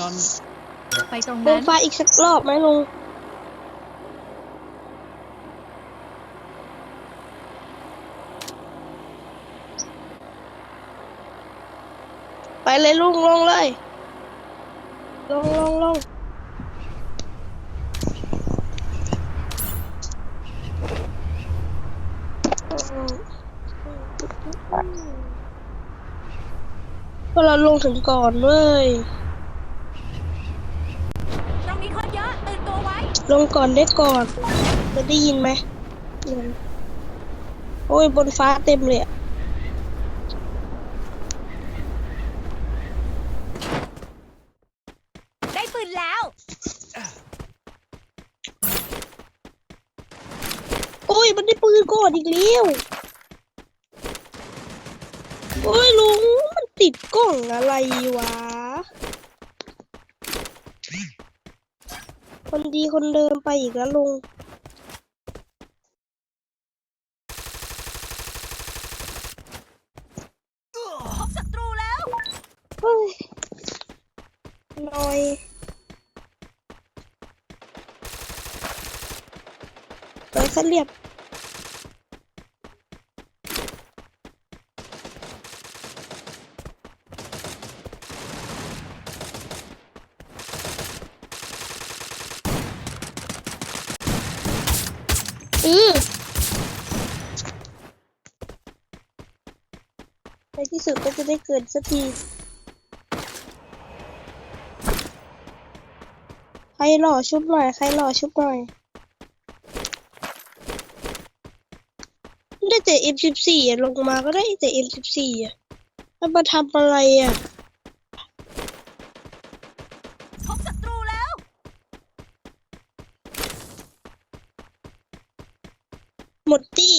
นั้น ไปตรงลนั้งนฟ้าอีกสักรอบไหมลุงไปเลยลุงลงเลย ลงลงลงพอเราลงถึงก่อนเว้ย ตรงนี้คนเยอะตื่นตัวไว้ ลงก่อนได้ก่อนจะได้ยินไหมอืมโอ้ยบนฟ้าเต็มเลยอะได้ปืนแล้ว โอ้ยมันได้ปืนก่อนอีกแล้วโอ้ยลุงมันติดกล้องอะไรวะ คน ดีคนเดิมไปอีกแล้วลุง พบศัตรูแล้ว เฮ้ยหน่อยไปซะเรียบ สุดก็จะได้เกิดสักทีใครหล่อชุบหน่อยใครหล่อชุบหน่อยได้แต่ M14 อะลงมาก็ได้แต่ M14 อะมันมาทำอะไรอะ พบศัตรูแล้ว หมดตี้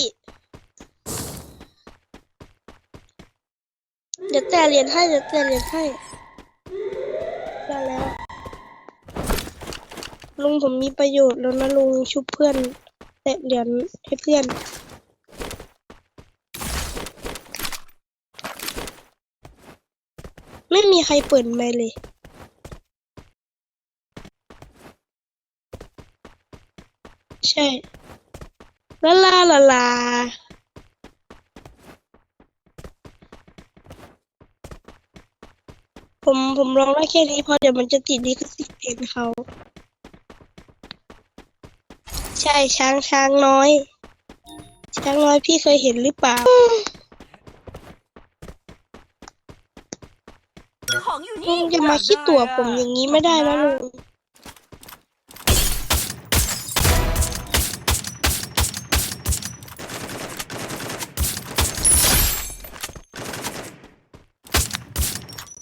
เดี๋ยวแต่เรียญให้เดี๋ยวแต่เรียญให้ได้แล้ว ลุงผมมีประโยชน์แล้วนะลุงชุบเพื่อนแต่เหรียญให้เพื่อนไม่มีใครเปิดไมค์เลย ใช่ ลาลาลาลา ผมผมร้องได้แค่นี้เพราะเดี๋ยวมันจะติดลิขสิทธิ์เพลงเขา ใช่ช้างช้างน้อย ช้างน้อยพี่เคยเห็นหรือเปล่า ของอยู่ลุนี่งจะมาคิดตัวผมอย่างนี้ไม่ได้นะลุง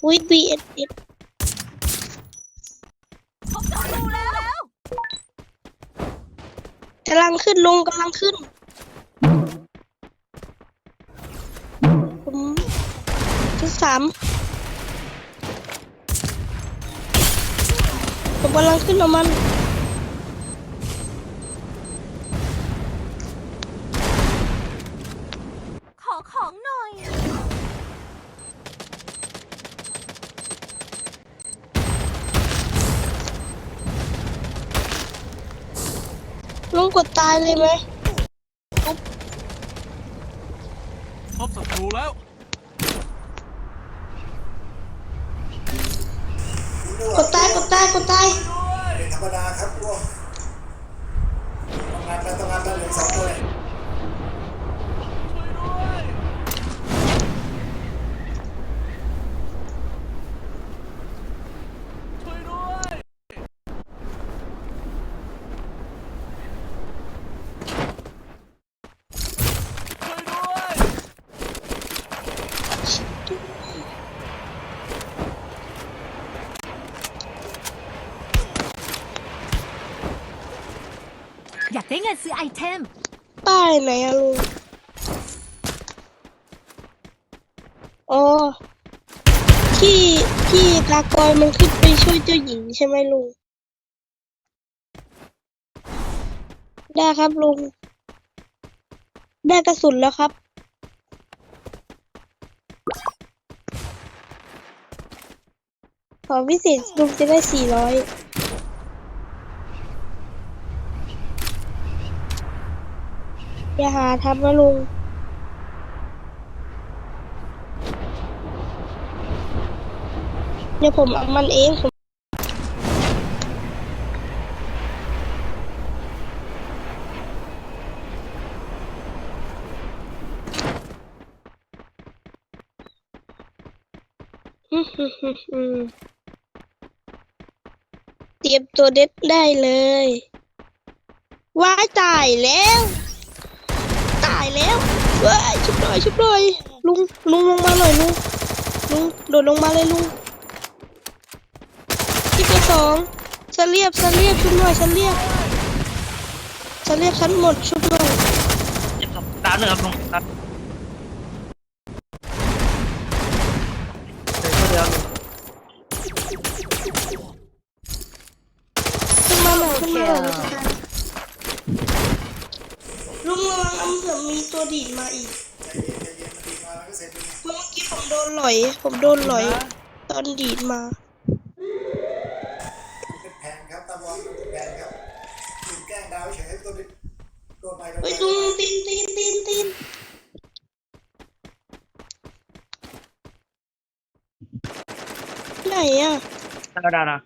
อุ้ย BSS พบศัตรูแล้วกำลังขึ้นลงกำลังขึ้นผมชุดสามผมกำลังขึ้นเอามัน กดตายเลยไหม พบศัตรูแล้ว กดตาย กดตาย กดตาย เป็นธรรมดาครับพวกต้องงานไปต้องงานไปเหลือสองตัวเลย ช่วยด้วยช่วยด้วย อยากได้เงินซื้อไอเทม ป้ายไหนอะลุงอ๋อที่ที่ตากอยมันขึ้นไปช่วยเจ้าหญิงใช่ไหมลุง ได้ครับลุง ได้กระสุนแล้วครับ ขอพิเศษลุงจะได้สี่ร้อย อย่าหาทำนะลุงเดี๋ยวผมเอามันเองผมเตรียมตัวเด็ดได้เลยว้ายตายแล้ว แล้วเว้ยชุบหน่อยชุบหน่อยลุงลุงลงมาหน่อยลุงลุงโดดลงมาเลยลุงที่เบอร์สองฉันเรียบฉันเรียบชุบหน่อยฉันเรียบฉันเรียบฉันหมดชุบหน่อยเจ็บสองดาวหนึ่งครับลุงครับเดี๋ยวเดี๋ยวขึ้นมาหน่อยขึ้นมาหน่อยลุงระวังน้ำเผื่อมี ตัวดีดมาอีกเมื่อกี้ผมโดนหลอย ผมโดนหลอย ตอนดีดมาเป็นแผนครับตาบอลเป็นแผนครับยิงแกล้งดาวเฉยตัวนี้โดนไปดนเฮ้ยไปลุงตีนตีนตีนตีนไหนอะดาวดาวนะ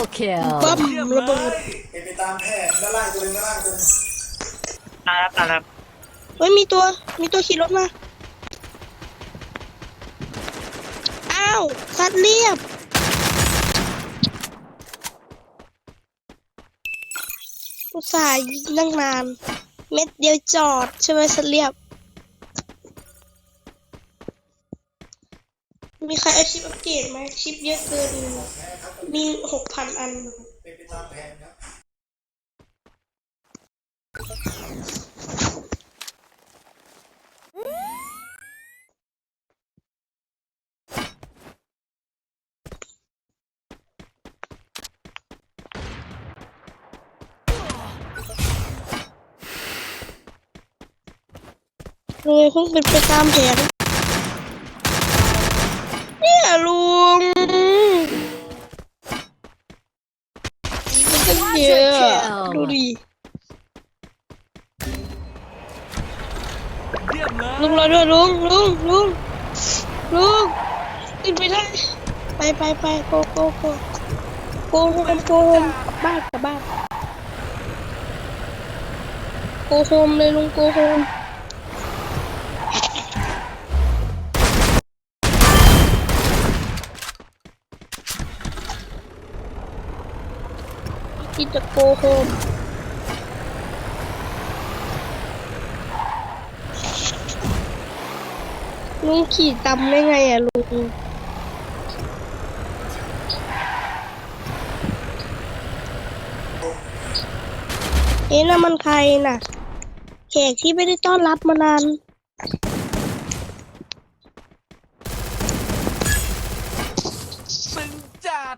Triple kill ปั๊มเยี่ยมระเลเบิดยเป็นไปตามแผนด้านล่างตัวหนึงด้านล่างตัวหนึงตายแล้วตายแล้วเฮ้ยมีตัวมีตัวขี่รถมา อ้าวคัดเรียบ อุตส่าห์ยิงตั้งนาน เม็ดเดียวจอดใช่ไหมคัดเรียบ มีใครเอาชิปอัปเกรดไหมชิปเยอะเกิน มีหกพันอันเป็นไปตามแผนครับเลยคงเป็นไปตามแผน ด้วยลุงลุงลุงลุงขึ้นไปได้ไปไปไปโกโกโกโกโฮมโกโฮมบ้านกับบ้านโกโฮมเลยลุงโกโฮมที่จะโกโฮม ลุงขี่ตำได้ไงอะลุงเอ๊ะนั่นมันใครน่ะแขกที่ไม่ได้ต้อนรับมานานตึงจัด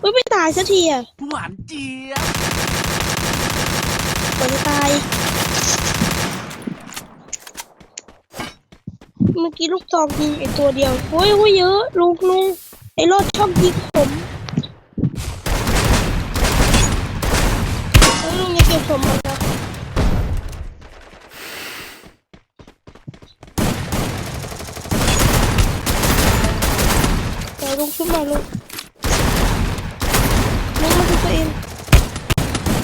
เฮ้ยไม่ตายสักทีอะหวานเจี๊ยบ ก่อนจะตาย เมื่อกี้ลูกซองยิงไอตัวเดียวโอ้ยโอ้ยเยอะลุงลุงไอรถชอบยิงผมลุงอย่าเก็บผมมันนะเดี๋ยวลุงขึ้นมาลุงลุงมาดูตัวเอง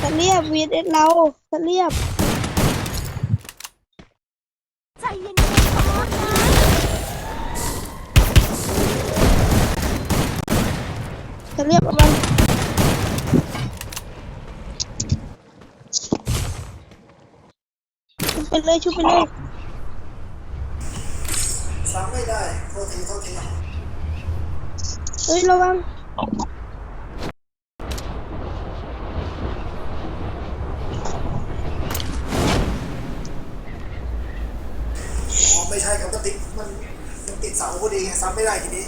จะเรียบวีดเอสเราจะเรียบใจเย็น จะเรียบมันชุบไปเลยชุบไปเลยซ้ำไม่ได้โทษทีโทษทีเฮ้ยระวังอ๋อไม่ใช่ครับก็ติดมันมันติดเสาพอดีไงซ้ำไม่ได้ทีนี้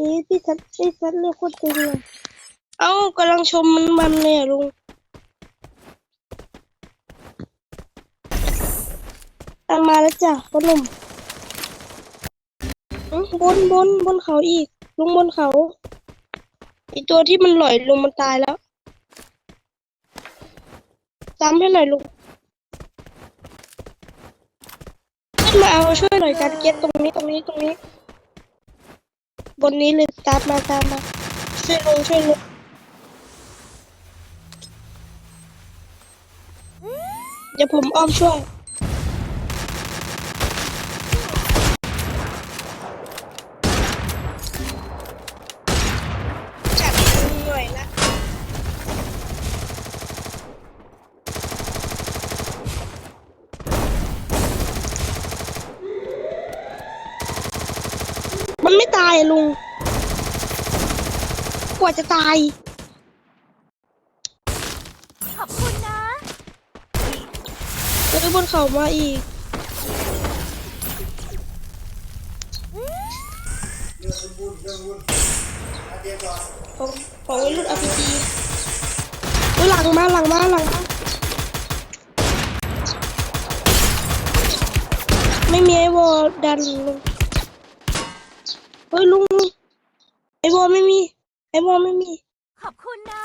ชี้พี่ทัดพี่ทัดเลือกโคตรตึงเลยเอ้ากำลังชมมันมันเลยอะลุงตามมาแล้วจ้ะพ่อหนุ่มบนบนบนเขาอีกลุงบนเขาไอตัวที่มันลอยลงมันตายแล้วซ้ำให้หน่อยลุงขึ้นมาเอาช่วยหน่อยการเก็ตตรงนี้ตรงนี้ตรงนี้ บนนี้เลยตามมาตามมาช่วยลุงช่วยลุงเดี๋ยวผมอ้อมช่วย จัดลุงหน่อยละมันไม่ตายอะลุง ก ว่าจะตาย ขอบคุณนะ แล้วก็บนเขามาอีกเรื่องคุณบุญเรื่องบุญอาเดียก่อนของของวัยรุ่นอาร์พีจีหลังมาหลังมาหลังมาไม่มีไอวอลดันลุงเฮ้ยลุงลุงไอวอลไม่มี ไอวอลไม่มี ขอบคุณนะ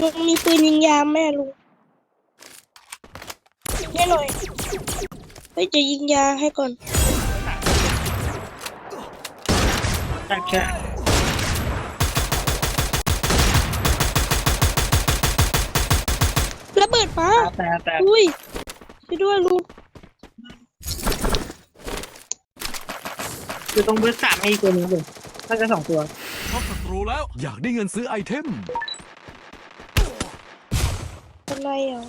ลุงมีปืนยิงยามแม่ลุงยิงให้หน่อยเฮ้ยจะยิงยาให้ก่อนใช่ใช่ระเบิดมาแต่แต่อุ้ย ช่วยด้วยลุงคือตรงเบอร์สามมีอีกตัวหนึงเลยน่าจะสองตัว พบศัตรูแล้ว อยากได้เงินซื้อไอเทม เป็นไรอะ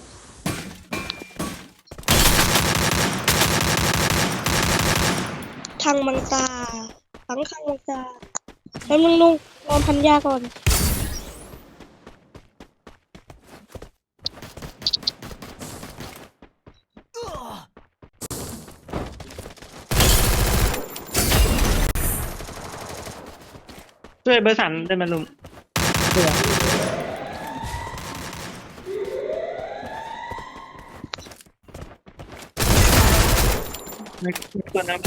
ทางมังตาทังคังมังตาแป๊บนึงลุงนอนพันยาก่อน ช่วยเบอร์สามได้ไหมลุงเดี๋ยวไม่ไม่ตัวนั้น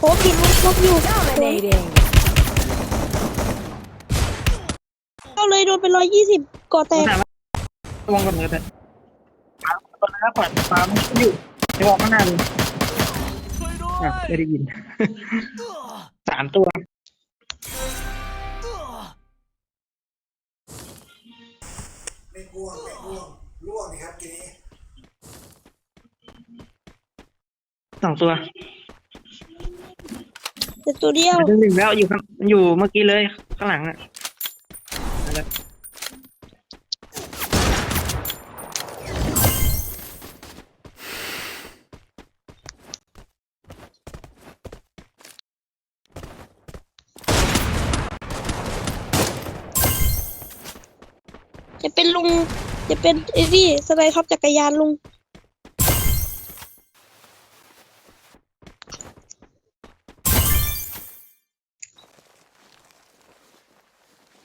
โอ้ผิดลุงลบอยู่ Dominating เข้าเลยโดนไปร้อยยี่สิบก่อแตตัวกถามว่าระวังก่อนเลยแต่ตอนนั้นก็ขวัญฟ้ามันอยู่จะบอกข้างหน้าเลยช่วยด้วอะยไม่ได้ยินสามตัวไม่กลัวไม่กลัวร่วงนี่ครับทีนี้สองตัวแต่ตัวเดียว มันจะหนึ่งแล้วอยู่ข้างอยู่เมื่อกี้เลยข้างหลังอะนั่นแหละ จะ เป็นลุงจะเป็นไอ้นี่สไลด์ท็อปจักรยานลุง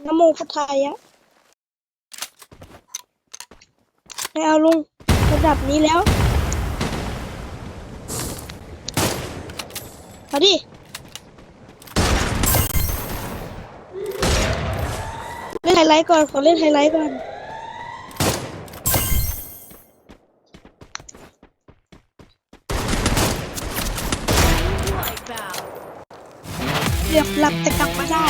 นะโมพุทธายะไม่เอาลุง ระดับนี้แล้วเอาดิเล่นไฮไลท์ก่อน ขอเล่นไฮไลท์ก่อน เกือบหลับแต่กลับมาได้